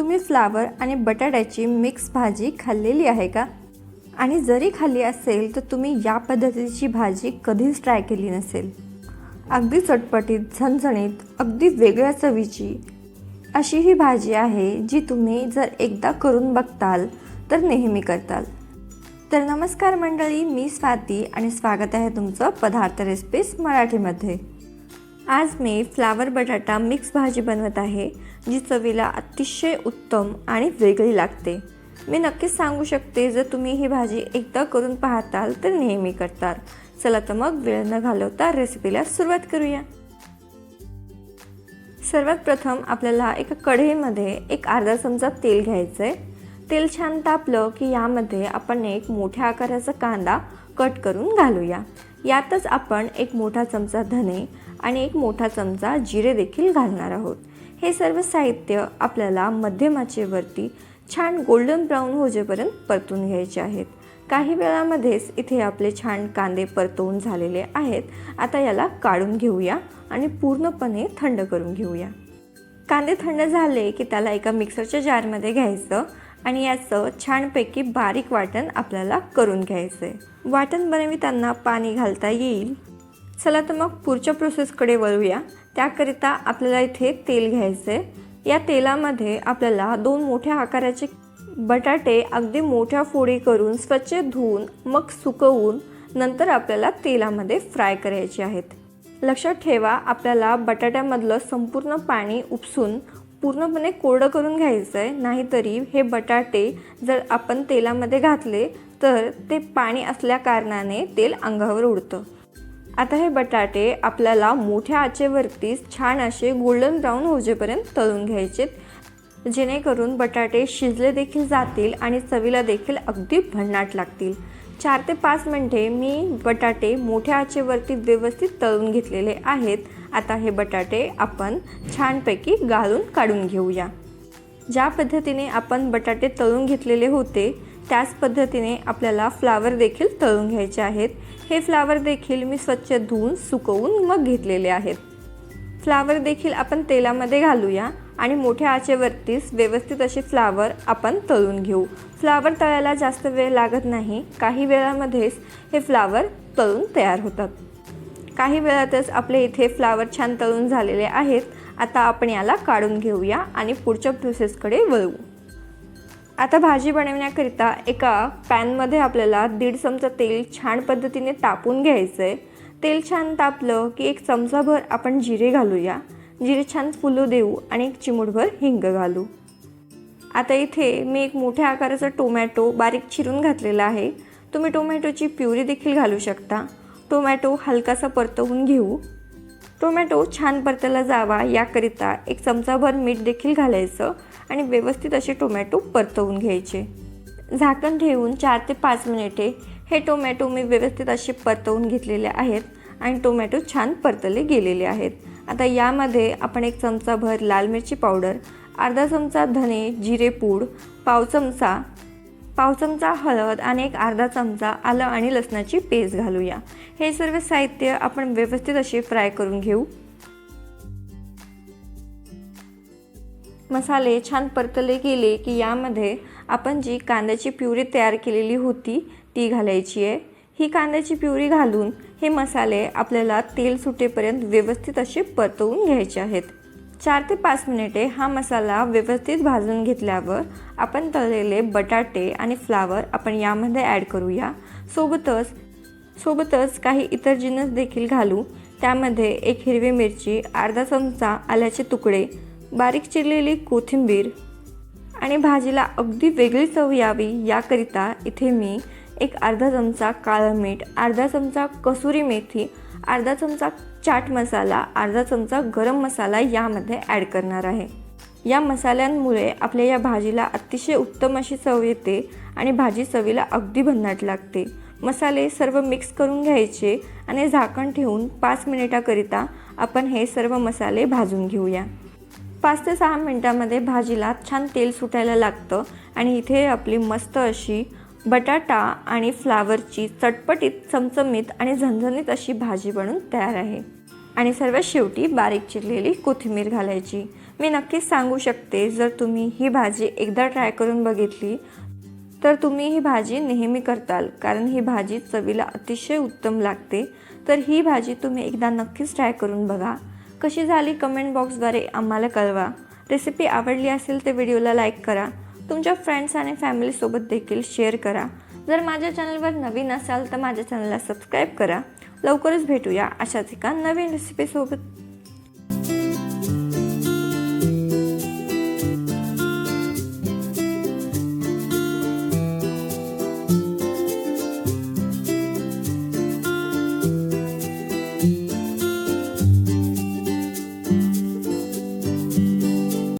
तुम्ही फ्लावर आणि बटाट्याची मिक्स भाजी खाल्लेली आहे का? आणि जरी खाल्ली असेल तर तुम्ही या पद्धतीची भाजी कधीच ट्राय केली नसेल. अगदी चटपटीत झणझणीत अगदी वेगळ्या चवीची अशी ही भाजी आहे जी तुम्ही जर एकदा करून बघताल तर नेहमी करताल. तर नमस्कार मंडळी मी स्वाती आणि स्वागत आहे तुमचं पदार्थ रेसिपीज मराठीमध्ये. आज मी फ्लावर बटाटा मिक्स भाजी बनवत आहे जी चवीला अतिशय उत्तम आणि वेगळी लागते. मी नक्कीच सांगू शकते जर तुम्ही ही भाजी एकदा करून पाहताल तर नेहमी करताल. चला तर मग वेळ न घालवता रेसिपीला सुरुवात करूया. सर्वात प्रथम आपल्याला एका कढईमध्ये एक अर्धा चमचा तेल घ्यायचं आहे तेल छान तापलं की यामध्ये आपण एक मोठ्या आकाराचा कांदा कट करून घालूया. यातच आपण एक मोठा चमचा धने आणि एक मोठा चमचा जिरे देखील घालणार आहोत. हे सर्व साहित्य आपल्याला मध्यमाचेवरती छान गोल्डन ब्राऊन होजेपर्यंत परतून घ्यायचे आहेत. काही वेळामध्येच इथे आपले छान कांदे परतवून झालेले आहेत. आता याला काढून घेऊया आणि पूर्णपणे थंड करून घेऊया. कांदे थंड झाले की त्याला एका मिक्सरच्या जारमध्ये घ्यायचं आणि याचं छानपैकी बारीक वाटण आपल्याला करून घ्यायचं आहे वाटण बनविताना पाणी घालता येईल. चला तर मग पुढच्या प्रोसेसकडे वळूया. त्याकरिता आपल्याला इथे तेल घ्यायचं आहे या तेलामध्ये आपल्याला दोन मोठ्या आकाराचे बटाटे अगदी मोठ्या फोडी करून स्वच्छ धुवून मग सुकवून नंतर आपल्याला तेलामध्ये फ्राय करायचे आहेत. लक्षात ठेवा आपल्याला बटाट्यामधलं संपूर्ण पाणी उपसून पूर्णपणे कोरडं करून घ्यायचं आहे नाहीतरी हे बटाटे जर आपण तेलामध्ये घातले तर ते पाणी असल्या कारणाने तेल अंगावर उडतं. आता हे बटाटे आपल्याला मोठ्या आचेवरतीच छान असे गोल्डन ब्राऊन होजेपर्यंत तळून घ्यायचेत. जेणेकरून बटाटे शिजले देखील जातील आणि चवीला देखील अगदी भन्नाट लागतील. चार ते पाच मिनटे मी बटाटे मोठ्या आचेवरती व्यवस्थित तळून घेतलेले आहेत. आता हे बटाटे आपण छानपैकी गाळून काढून घेऊया. ज्या पद्धतीने आपण बटाटे तळून घेतलेले होते त्याच पद्धतीने आपल्याला फ्लावर देखील तळून घ्यायचे आहेत. हे फ्लावर देखील मी स्वच्छ धुवून सुकवून मग घेतलेले आहेत. फ्लावर देखील आपण तेलामध्ये घालूया. आणि मोठ्या आचेवरतीच व्यवस्थित असे फ्लावर आपण तळून घेऊ. फ्लावर तळायला जास्त वेळ लागत नाही. काही वेळामध्येच हे फ्लावर तळून तयार होतात. काही वेळातच आपले इथे फ्लावर छान तळून झालेले आहेत. आता आपण याला काढून घेऊया आणि पुढच्या प्रोसेसकडे वळू. आता भाजी बनवण्याकरिता एका पॅनमध्ये आपल्याला दीड चमचा तेल छान पद्धतीने तापून घ्यायचं आहे तेल छान तापलं की एक चमचाभर आपण जिरे घालूया. जिरे छान फुलू देऊ आणि एक चिमूटभर हिंग घालू. आता इथे मी एक मोठ्या आकाराचा टोमॅटो बारीक चिरून घातलेला आहे. तुम्ही टोमॅटोची प्युरी देखील घालू शकता. टोमॅटो हलकासा परतवून घेऊ. टोमॅटो छान परतायला जावा याकरिता एक चमचाभर मीठ देखील घालायचं आणि व्यवस्थित असे टोमॅटो परतवून घ्यायचे. झाकण ठेवून चार ते पाच मिनिटे हे टोमॅटो मी व्यवस्थित असे परतवून घेतलेले आहेत आणि टोमॅटो छान परतले गेलेले आहेत. आता यामध्ये आपण एक चमचाभर लाल मिरची पावडर अर्धा चमचा धने जिरे पूड पाव चमचा पाव चमचा हळद आणि एक अर्धा चमचा आलं आणि लसणाची पेस्ट घालूया. हे सर्व साहित्य आपण व्यवस्थित असे फ्राय करून घेऊ. मसाले छान परतले गेले की यामध्ये आपण जी कांद्याची प्युरी तयार केलेली होती ती घालायची आहे. ही कांद्याची प्युरी घालून हे मसाले आपल्याला तेल सुटेपर्यंत व्यवस्थित असे परतवून घ्यायचे आहेत. चार ते पाच मिनिटे हा मसाला व्यवस्थित भाजून घेतल्यावर आपण तळलेले बटाटे आणि फ्लावर आपण यामध्ये ॲड करूया. सोबतच सोबतच काही इतर जिन्नस देखील घालू. त्यामध्ये एक हिरवी मिरची अर्धा चमचा आल्याचे तुकडे बारीक चिरलेली कोथिंबीर आणि भाजीला अगदी वेगळी चव यावी याकरिता इथे मी एक अर्धा चमचा काळं मीठ अर्धा चमचा कसुरी मेथी अर्धा चमचा चाट मसाला अर्धा चमचा गरम मसाला यामध्ये ॲड करणार आहे. या मसाल्यांमुळे आपल्या या भाजीला अतिशय उत्तम अशी चव येते आणि भाजी चवीला अगदी भन्नाट लागते. मसाले सर्व मिक्स करून घ्यायचे आणि झाकण ठेवून पाच मिनिटाकरिता आपण हे सर्व मसाले भाजून घेऊया. पाच ते सहा मिनटामध्ये भाजीला छान तेल सुटायला लागतं आणि इथे आपली मस्त अशी बटाटा आणि फ्लावरची चटपटीत चमचमीत आणि झणझणीत अशी भाजी बनून तयार आहे. आणि सर्वात शेवटी बारीक चिरलेली कोथिंबीर घालायची. मी नक्कीच सांगू शकते जर तुम्ही ही भाजी एकदा ट्राय करून बघितली तर तुम्ही ही भाजी नेहमी करताल कारण ही भाजी चवीला अतिशय उत्तम लागते. तर ही भाजी तुम्ही एकदा नक्कीच ट्राय करून बघा. कशी झाली कमेंट बॉक्सद्वारे आम्हाला कळवा. रेसिपी आवडली असेल तर व्हिडिओला लाईक करा. तुमच्या फ्रेंड्स आणि फॅमिलीसोबत देखील शेअर करा. जर माझ्या चॅनलवर नवीन असाल तर माझ्या चॅनलला सबस्क्राईब करा. लवकरच भेटूया अशाच एका नवीन रेसिपीसोबत